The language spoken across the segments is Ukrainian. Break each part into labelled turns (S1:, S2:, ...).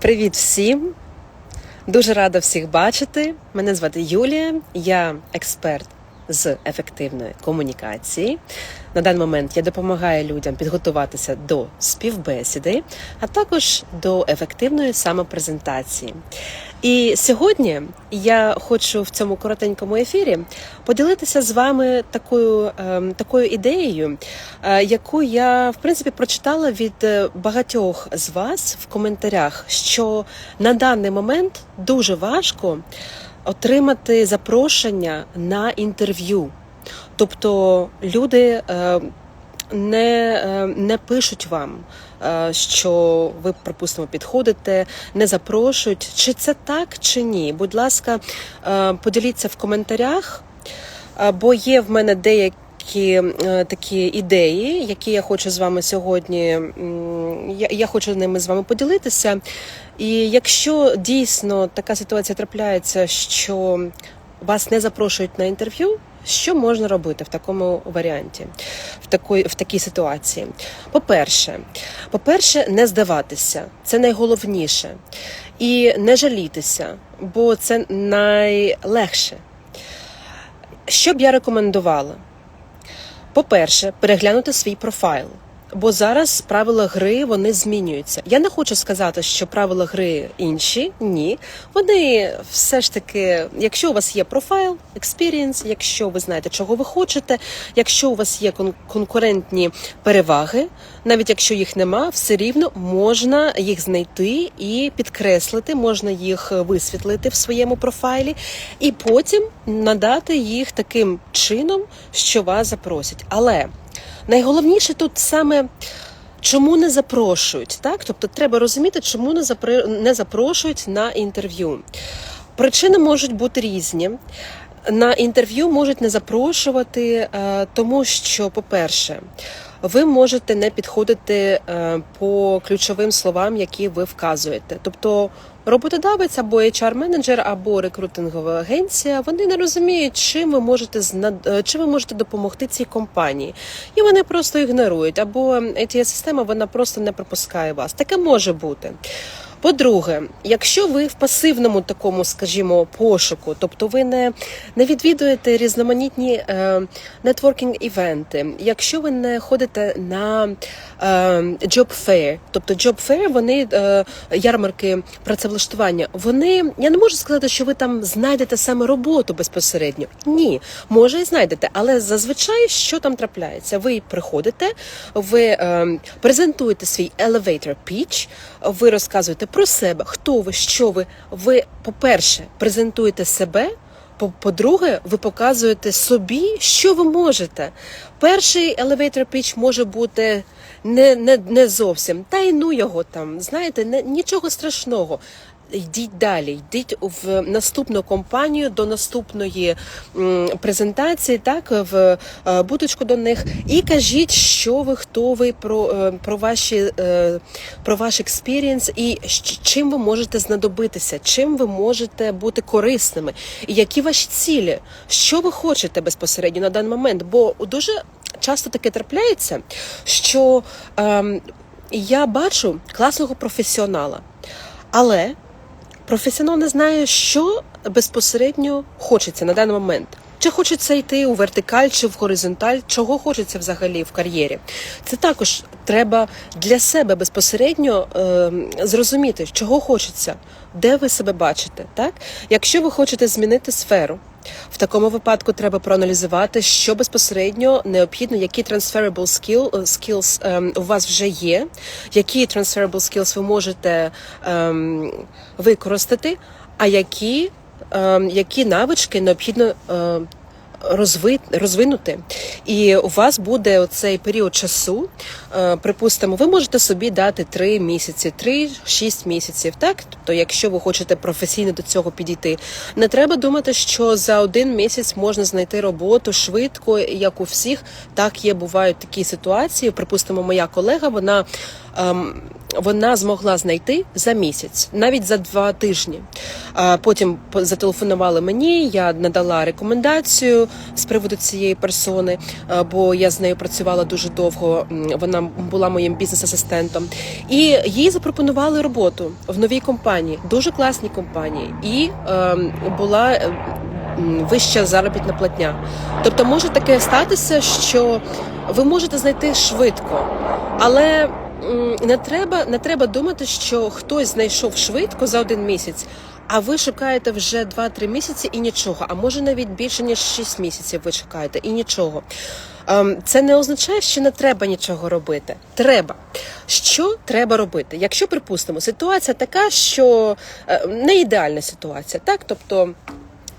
S1: Привіт всім! Дуже рада всіх бачити. Мене звати Юлія, я експерт з ефективної комунікації. На даний момент я допомагаю людям підготуватися до співбесіди, а також до ефективної самопрезентації. І сьогодні я хочу в цьому коротенькому ефірі поділитися з вами такою, ем, такою ідеєю, е, яку я в принципі прочитала від е, багатьох з вас в коментарях, що на даний момент дуже важко отримати запрошення на інтерв'ю. Тобто люди е, не, е, не пишуть вам, е, що ви, припустимо, підходите, не запрошують. Чи це так, чи ні? Будь ласка, е, поділіться в коментарях, бо є в мене деякі. е, Такі ідеї, які я хочу з вами сьогодні, я, я хочу ними з вами поділитися. І якщо дійсно така ситуація трапляється, що вас не запрошують на інтерв'ю, що можна робити в такому варіанті, в такої в такій ситуації? По-перше, по-перше, не здаватися, це найголовніше, і не жалітися, бо це найлегше. Що б я рекомендувала? По-перше, переглянути свій профайл. Бо зараз правила гри вони змінюються. Я не хочу сказати, що правила гри інші. Ні, вони все ж таки, якщо у вас є профайл, експірієнс, якщо ви знаєте, чого ви хочете, якщо у вас є кон- конкурентні переваги, навіть якщо їх нема, все рівно можна їх знайти і підкреслити, можна їх висвітлити в своєму профайлі, і потім надати їх таким чином, що вас запросять. Але Найголовніше тут саме чому не запрошують, так? Тобто треба розуміти, чому не запри- не запрошують на інтерв'ю. Причини можуть бути різні. На інтерв'ю можуть не запрошувати, е, тому що, по-перше, ви можете не підходити е, по ключовим словам, які ви вказуєте. Тобто роботодавець або HR-менеджер, або рекрутингова агенція, вони не розуміють, чим ви можете е, чим ви можете допомогти цій компанії, і вони просто ігнорують. Або ets система вона просто не пропускає вас. Таке може бути. По-друге, якщо ви в пасивному такому, скажімо, пошуку, тобто ви не, не відвідуєте різноманітні е, нетворкінг івенти, якщо ви не ходите на е, job fair, тобто job fair, вони е, ярмарки працевлаштування, вони я не можу сказати, що ви там знайдете саме роботу безпосередньо. Ні, може і знайдете, але зазвичай що там трапляється? Ви приходите, ви презентуєте свій elevator pitch, ви розказуєте про себе, хто ви, що ви. Ви, по-перше, презентуєте себе. По- По-друге, ви показуєте собі, що ви можете. Перший elevator pitch може бути не, не, не зовсім. Та й ну його там. Знаєте, не, нічого страшного. Йдіть далі, йдіть в наступну компанію до наступної презентації, так в е, будочку до них, і кажіть, що ви, хто ви про, е, про ваші е, про ваш експірієнс і чим ви можете знадобитися, чим ви можете бути корисними, і які ваші цілі, що ви хочете безпосередньо на даний момент. Бо дуже часто таке трапляється, що ем, я бачу класного професіонала, але професіонал не знає, що безпосередньо хочеться на даний момент. Чи хочеться йти у вертикаль чи в горизонталь, чого хочеться взагалі в кар'єрі? Це також треба для себе безпосередньо е, зрозуміти, чого хочеться, де ви себе бачите. Так, якщо ви хочете змінити сферу, в такому випадку треба проаналізувати, що безпосередньо необхідно, які transferable skill, skills ем, у вас вже є, які transferable skills ви можете ем, використати, а які, які навички необхідно ем, розвинути. І у вас буде цей період часу. е, Припустимо, ви можете собі дати 3 місяці, 3-6 місяців. Так, тобто, якщо ви хочете професійно до цього підійти, не треба думати, що за один місяць можна знайти роботу швидко, як у всіх. Так є, бувають такі ситуації. Припустимо, моя колега, вона ем, вона змогла знайти за місяць, навіть за два тижні. Потім по- зателефонували мені, я надала рекомендацію з приводу цієї персони, бо я з нею працювала дуже довго. Вона була моїм бізнес-асистентом. І їй запропонували роботу в новій компанії, дуже класній компанії, і ем, була. е, Вища заробітна платня. Тобто може таке статися, що ви можете знайти швидко, але не треба, не треба думати, що хтось знайшов швидко за один місяць, а ви шукаєте вже 2-3 місяці і нічого. А може навіть більше ніж 6 місяців ви чекаєте і нічого. Ем, Це не означає, що не треба нічого робити. Треба. Що треба робити? Якщо припустимо, ситуація така, що е, не ідеальна ситуація, так тобто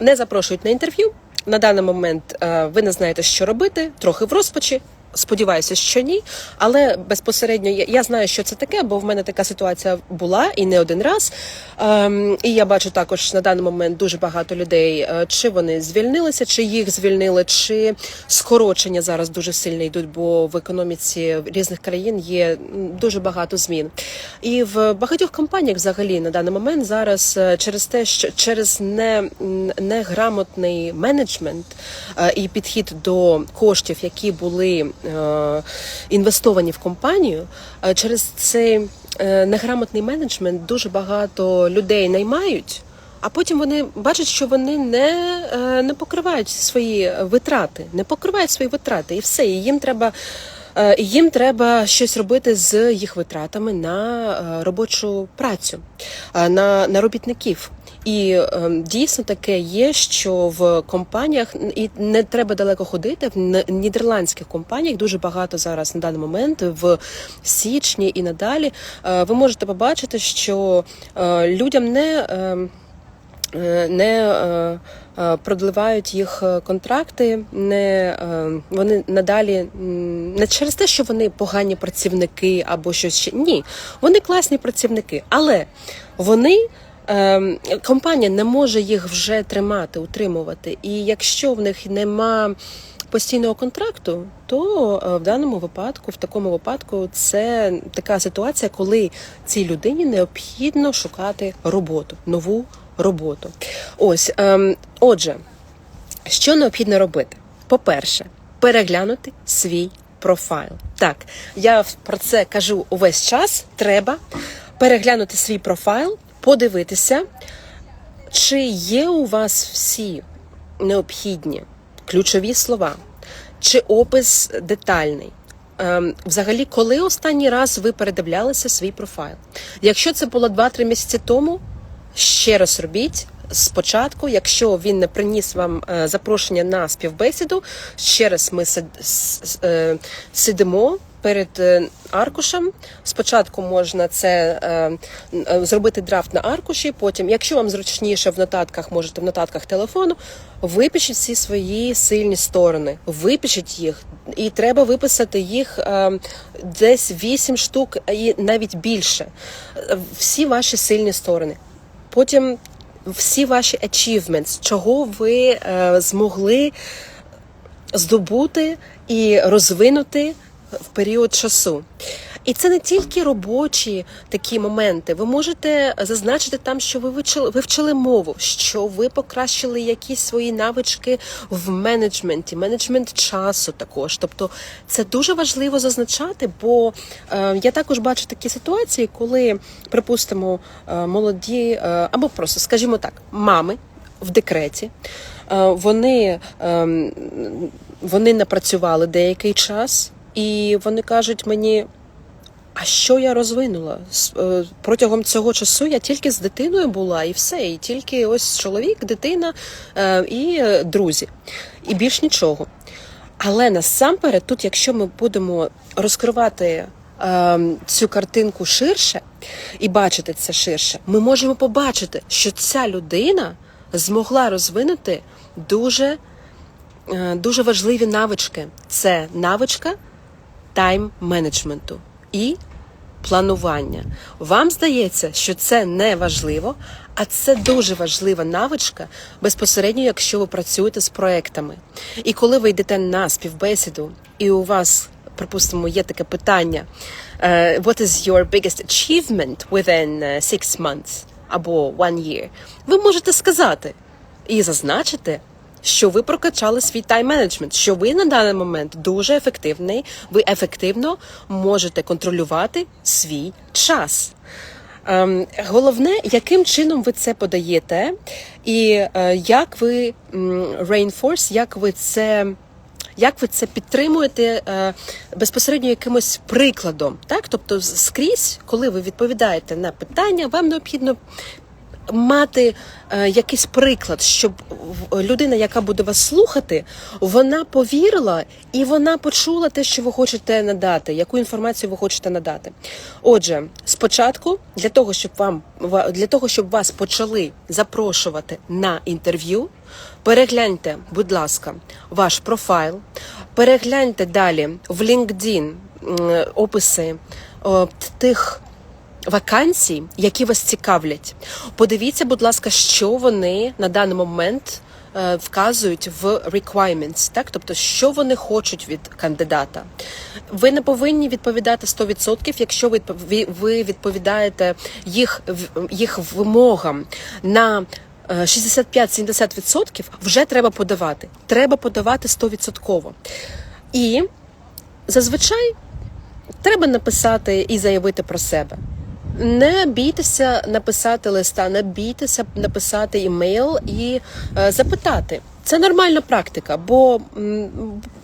S1: не запрошують на інтерв'ю. На даний момент е, ви не знаєте, що робити, трохи в розпачі. Сподіваюся, що ні, але безпосередньо я, я знаю, що це таке, бо в мене така ситуація була і не один раз. Ем, і я бачу також на даний момент дуже багато людей, е, чи вони звільнилися, чи їх звільнили, чи скорочення зараз дуже сильно йдуть, бо в економіці різних країн є дуже багато змін. І в багатьох компаніях взагалі на даний момент зараз е, через те, що через не, неграмотний менеджмент е, і підхід до коштів, які були інвестовані в компанію, е, через цей е, неграмотний менеджмент дуже багато людей наймають. А потім вони бачать, що вони не, е, не покривають свої витрати, не покривають свої витрати, і все. І їм треба, е, їм треба щось робити з їх витратами на е, робочу працю, е, на, на робітників. І е, дійсно таке є, що в компаніях і не треба далеко ходити. В нідерландських компаніях дуже багато зараз на даний момент в січні і надалі. е, ви можете побачити, що е, людям не. е, е, не продливають їх контракти, не е, вони надалі не через те, що вони погані працівники або щось ще ні, вони класні працівники, але вони. Е, Компанія не може їх вже тримати, утримувати. І якщо в них нема постійного контракту, то е, в даному випадку, в такому випадку, це така ситуація, коли цій людині необхідно шукати роботу, нову роботу. Ось, ем, отже, що необхідно робити? По-перше, переглянути свій профайл. Так, я про це кажу увесь час. Треба переглянути свій профайл, подивитися, чи є у вас всі необхідні ключові слова, чи опис детальний. Ем, Взагалі, коли останній раз ви передивлялися свій профайл? Якщо це було 2-3 місяці тому, ще раз робіть спочатку. Якщо він не приніс вам е, запрошення на співбесіду, ще раз ми е, сидимо. Перед е, аркушем спочатку можна це е, зробити драфт на аркуші. Потім, якщо вам зручніше в нотатках, можете в нотатках телефону, випишіть всі свої сильні сторони, випишіть їх, і треба виписати їх е, десь 8 штук і навіть більше. Всі ваші сильні сторони. Потім всі ваші achievements, чого ви е, змогли здобути і розвинути в період часу. І це не тільки робочі такі моменти. Ви можете зазначити там, що ви вивчили, вивчили мову, що ви покращили якісь свої навички в менеджменті, менеджмент часу також. Тобто це дуже важливо зазначати, бо е, я також бачу такі ситуації, коли, припустимо, е, молоді е, або просто, скажімо так, мами в декреті. Е, Вони, ем, вони напрацювали деякий час, і вони кажуть мені. А що я розвинула? Е, Протягом цього часу я тільки з дитиною була, і все. І тільки ось чоловік, дитина е, і е, друзі, і більш нічого. Але насамперед, тут, якщо ми будемо розкривати цю картинку ширше і бачити це ширше, ми можемо побачити, що ця людина змогла розвинути дуже, дуже важливі навички. Це навичка тайм-менеджменту і планування. Вам здається, що це не важливо, а це дуже важлива навичка безпосередньо, якщо ви працюєте з проектами. І коли ви йдете на співбесіду, і у вас, припустимо, є таке питання, е, what is your biggest achievement within е, six months або one year, ви можете сказати і зазначити, що ви прокачали свій тайм-менеджмент, що ви на даний момент дуже ефективний, ви ефективно можете контролювати свій час. Ем, Головне, яким чином ви це подаєте, і е, як ви reinforce, як ви це. Як ви це підтримуєте е, безпосередньо якимось прикладом? Так, тобто скрізь, коли ви відповідаєте на питання, вам необхідно мати е, якийсь приклад, щоб людина, яка буде вас слухати, вона повірила і вона почула те, що ви хочете надати, яку інформацію ви хочете надати. Отже, спочатку, для того, щоб вам для того, щоб вас почали запрошувати на інтерв'ю, перегляньте, будь ласка, ваш профайл, перегляньте далі в LinkedIn описи тих вакансій, які вас цікавлять. Подивіться, будь ласка, що вони на даний момент е, вказують в requirements, так тобто, що вони хочуть від кандидата. Ви не повинні відповідати 100%, якщо ви відпов- ви відповідаєте їх їх вимогам на е, 65-70%, вже треба подавати. Треба подавати 100%. І зазвичай треба написати і заявити про себе. Не бійтеся написати листа, не бійтеся написати імейл і е, запитати. Це нормальна практика, бо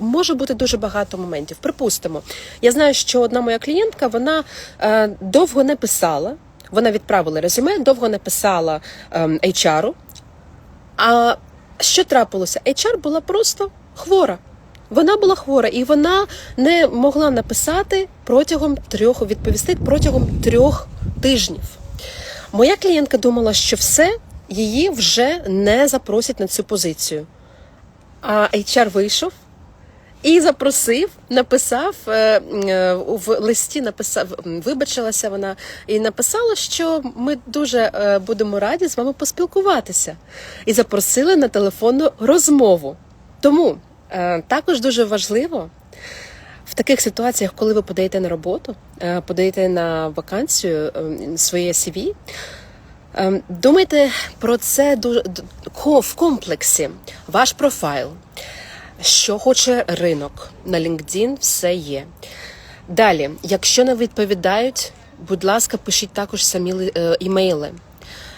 S1: може бути дуже багато моментів. Припустимо, я знаю, що одна моя клієнтка вона е, довго не писала. Вона відправила резюме, довго не писала ем, HR, а що трапилося? HR була просто хвора. Вона була хвора, і вона не могла написати протягом трьох відповісти протягом трьох тижнів. Моя клієнтка думала, що все її вже не запросять на цю позицію. А HR вийшов і запросив, написав е, е, в листі, написав, вибачилася вона і написала, що ми дуже е, будемо раді з вами поспілкуватися. І запросили на телефонну розмову. Тому також дуже важливо таких ситуаціях, коли ви подаєте на роботу, е, подаєте на вакансію е, своє CV, Ем, Думайте про це дуже в комплексі. Ваш профайл, що хоче ринок на LinkedIn, все є. Далі, якщо не відповідають, будь ласка, пишіть також самі е, імейли.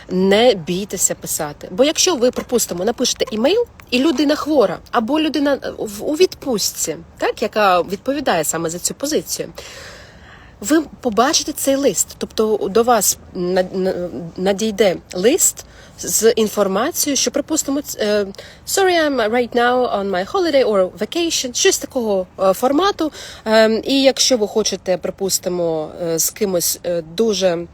S1: Не бійтеся писати. Бо якщо ви, припустимо, напишете імейл, і людина хвора, або людина е, у відпустці, так, яка відповідає саме за цю позицію, ви побачите цей лист. Тобто до вас на- на- надійде лист з інформацією, що припустимо, е, sorry, I'm right now on my holiday or vacation, щось такого е, формату. Е, І якщо ви хочете, припустимо, з кимось дуже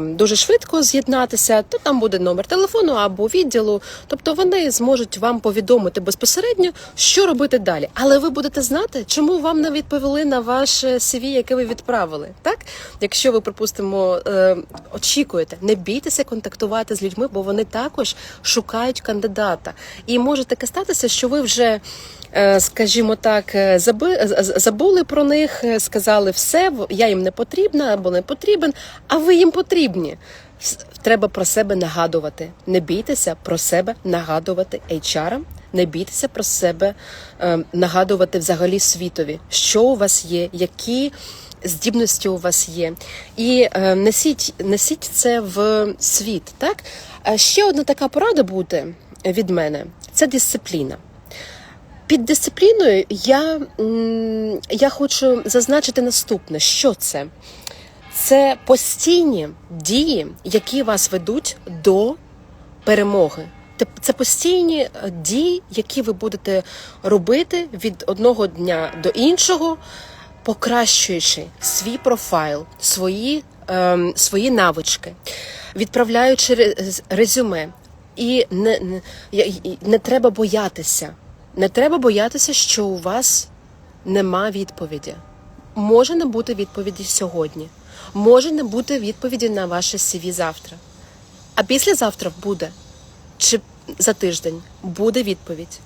S1: дуже швидко з'єднатися, то там буде номер телефону або відділу. Тобто вони зможуть вам повідомити безпосередньо, що робити далі. Але ви будете знати, чому вам не відповіли на ваше CV, яке ви відправили. Так, якщо ви, припустимо, е, очікуєте, не бійтеся контактувати з людьми, бо вони також шукають кандидата. І може таке статися, що ви вже. Е, Скажімо так, е, з- забули про них, е, сказали все, я їм не потрібна або не потрібен, а ви їм потрібні. Треба про себе нагадувати. Не бійтеся про себе нагадувати HR, не бійтеся про себе е, нагадувати взагалі світові, що у вас є, які здібності у вас є. І е, несіть, несіть це в світ. Так? Ще одна така порада буде від мене це дисципліна. Під дисципліною я, я хочу зазначити наступне: що це? Це постійні дії, які вас ведуть до перемоги. Це постійні е, дії, які ви будете робити від одного дня до іншого, покращуючи свій профайл, свої, ем, свої навички, відправляючи ре- резюме. І не, не, не треба боятися. Не треба боятися, що у вас нема відповіді. Може не бути відповіді сьогодні, може не бути відповіді на ваше CV завтра. А післязавтра буде, чи за тиждень буде відповідь.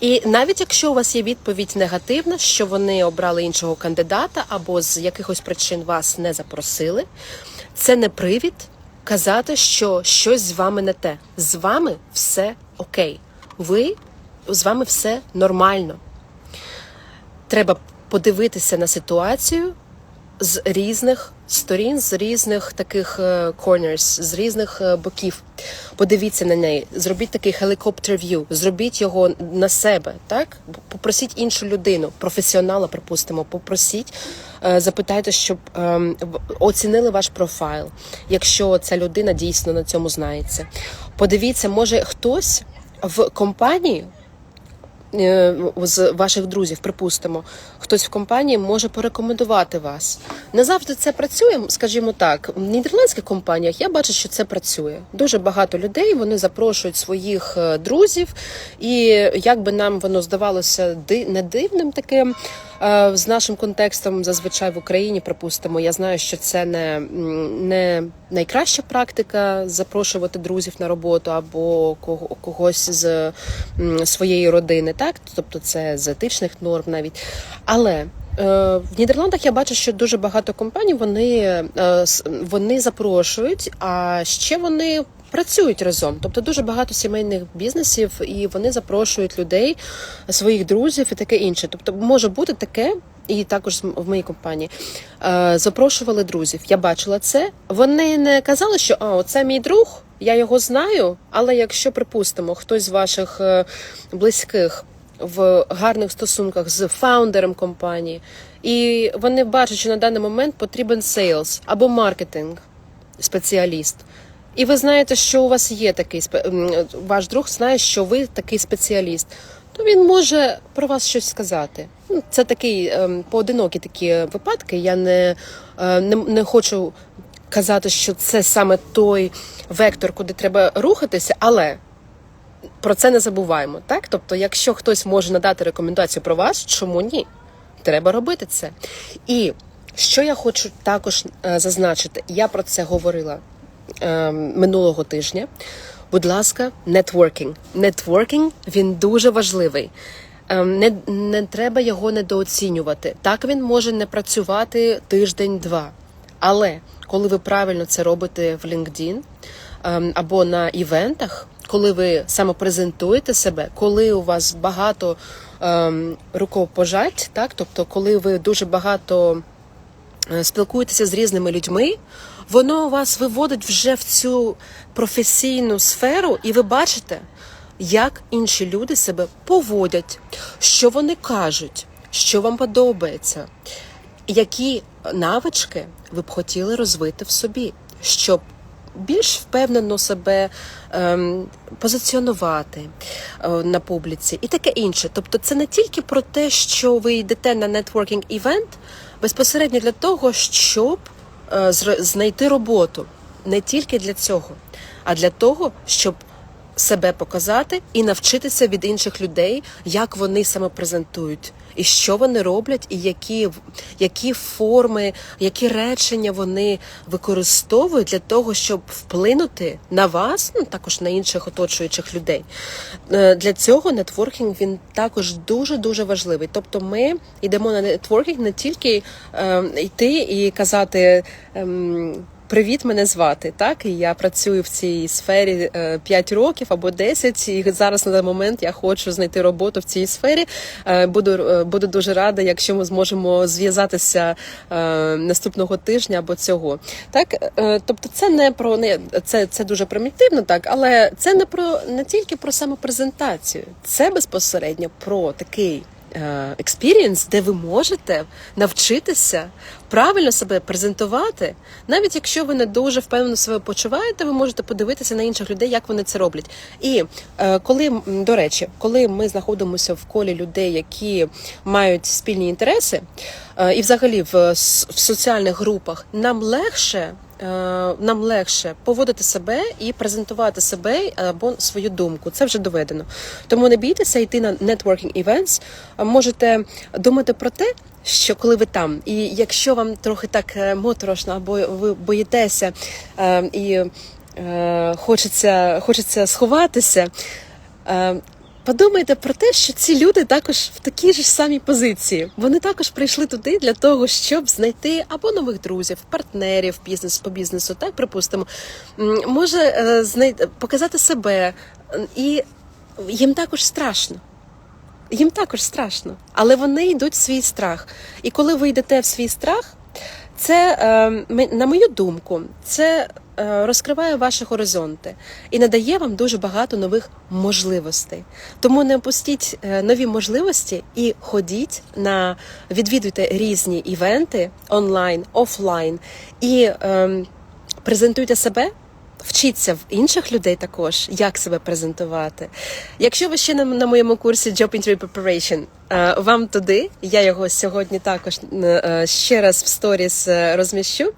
S1: І навіть якщо у вас є відповідь негативна, що вони обрали іншого кандидата або з якихось причин вас не запросили, це не привід казати, що щось з вами не те. З вами все окей. Ви з вами все нормально. Треба подивитися на ситуацію з різних сторін, з різних таких е, corners, з різних е, боків. Подивіться на неї, зробіть такий helicopter view, зробіть його на себе, так? Попросіть іншу людину, професіонала, припустимо, попросіть, е, запитайте, щоб ем, оцінили ваш профайл, якщо ця людина дійсно на цьому знається. Подивіться, може хтось в компанії з ваших друзів, припустимо, хтось в компанії може порекомендувати вас. Не завжди це працює, скажімо так. В нідерландських компаніях я бачу, що це працює. Дуже багато людей вони запрошують своїх е, друзів, і як би нам воно здавалося не дивним таким. Е, З нашим контекстом зазвичай в Україні, припустимо, я знаю, що це не, не найкраща практика запрошувати друзів на роботу або кого- когось з своєї родини, так тобто це з етичних норм навіть. Але е, в Нідерландах я бачу, що дуже багато компаній вони, е, вони запрошують, а ще вони. Працюють разом, тобто дуже багато сімейних бізнесів, і вони запрошують людей, своїх друзів і таке інше. Тобто може бути таке, і також в моїй компанії е, запрошували друзів. Я бачила це. Вони не казали, що а, це мій друг, я його знаю. Але якщо припустимо, хтось з ваших е, близьких в гарних стосунках з фаундером компанії, і вони бачать, що на даний момент потрібен сейлс або маркетинг спеціаліст. І ви знаєте, що у вас є такий ваш друг знає, що ви такий спеціаліст, то він може про вас щось сказати. Ну, Це такий ем, поодинокі такі випадки. Я не, е, не, не хочу казати, що це саме той вектор, куди треба рухатися, але про це не забуваємо. Так, тобто, якщо хтось може надати рекомендацію про вас, чому ні? Треба робити це. І що я хочу також е, зазначити, я про це говорила минулого тижня. Будь ласка, нетворкінг. Нетворкінг він дуже важливий. Ем, Не, не треба його недооцінювати. Так він може не працювати тиждень-два. Але коли ви правильно це робите в LinkedIn ем, або на івентах, коли ви саме презентуєте себе, коли у вас багато ем, рукопожать, так тобто, коли ви дуже багато е, спілкуєтеся з різними людьми, воно вас виводить вже в цю професійну сферу, і ви бачите, як інші люди себе поводять, що вони кажуть, що вам подобається, які навички ви б хотіли розвити в собі, щоб більш впевнено себе ем, позиціонувати е, на публіці і таке інше. Тобто, це не тільки про те, що ви йдете на нетворкінг івент безпосередньо для того, щоб знайти роботу. Не тільки для цього, а для того, щоб себе показати і навчитися від інших людей, як вони себе презентують, і що вони роблять, і які, які форми, які речення вони використовують для того, щоб вплинути на вас, ну також на інших оточуючих людей. Е, Для цього нетворкінг він також дуже дуже важливий. Тобто, ми йдемо на нетворкінг не тільки е, йти і казати. ем, Привіт, мене звати. Так, і я працюю в цій сфері е, 5 років або 10, І зараз на даний момент я хочу знайти роботу в цій сфері. Е, Буду е, буду дуже рада, якщо ми зможемо зв'язатися е, наступного тижня або цього. Так, е, тобто, це не про не це, це дуже примітивно, так, але це не про не тільки про самопрезентацію, це безпосередньо про такий експірієнс, де ви можете навчитися правильно себе презентувати, навіть якщо ви не дуже впевнено себе почуваєте, ви можете подивитися на інших людей, як вони це роблять. І е, коли до речі, коли ми знаходимося в колі людей, які мають спільні інтереси, е, і взагалі в, в соціальних групах, нам легше. Е, Нам легше поводити себе і презентувати себе або свою думку. Це вже доведено. Тому не бійтеся йти на networking events. Можете думати про те, що коли ви там, і якщо вам трохи так е, моторошно, або ви боїтеся е, і е, хочеться, хочеться сховатися. Подумайте про те, що ці люди також в такій ж самій позиції. Вони також прийшли туди для того, щоб знайти або нових друзів, партнерів бізнес по бізнесу, так припустимо, може е, знай- показати себе, і їм також страшно. Їм також страшно, але вони йдуть в свій страх. І коли ви йдете в свій страх, це, е, на мою думку, це розкриває ваші горизонти і надає вам дуже багато нових можливостей. Тому не опустіть е, нові можливості і ходіть на відвідуйте різні івенти онлайн, офлайн і ем, презентуйте себе. Вчіться в інших людей також, як себе презентувати. Якщо ви ще на, на моєму курсі Job Interview Preparation, е, вам туди, я його сьогодні також е, ще раз в сторіс е, розміщу,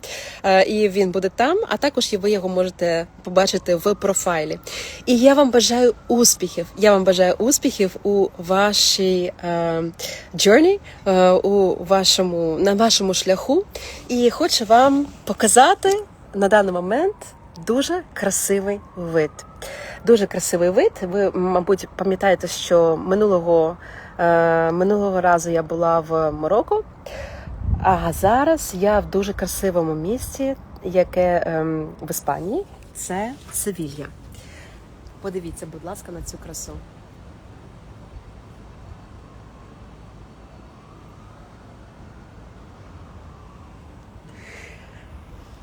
S1: е, і він буде там, а також ви його можете побачити в профайлі. І я вам бажаю успіхів. Я вам бажаю успіхів у вашій е, journey, е, у вашому, на вашому шляху. І хочу вам показати на даний момент дуже красивий вид. Дуже красивий вид. Ви, мабуть, пам'ятаєте, що минулого, е, минулого разу я була в Марокко, а зараз я в дуже красивому місці, яке ем, в Іспанії. Це Севілья. Подивіться, будь ласка, на цю красу.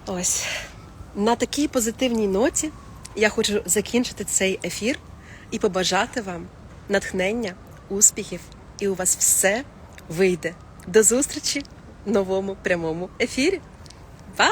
S1: Ось на такій позитивній ноті я хочу закінчити цей ефір і побажати вам натхнення, успіхів, і у вас все вийде. До зустрічі в новому прямому ефірі. Па!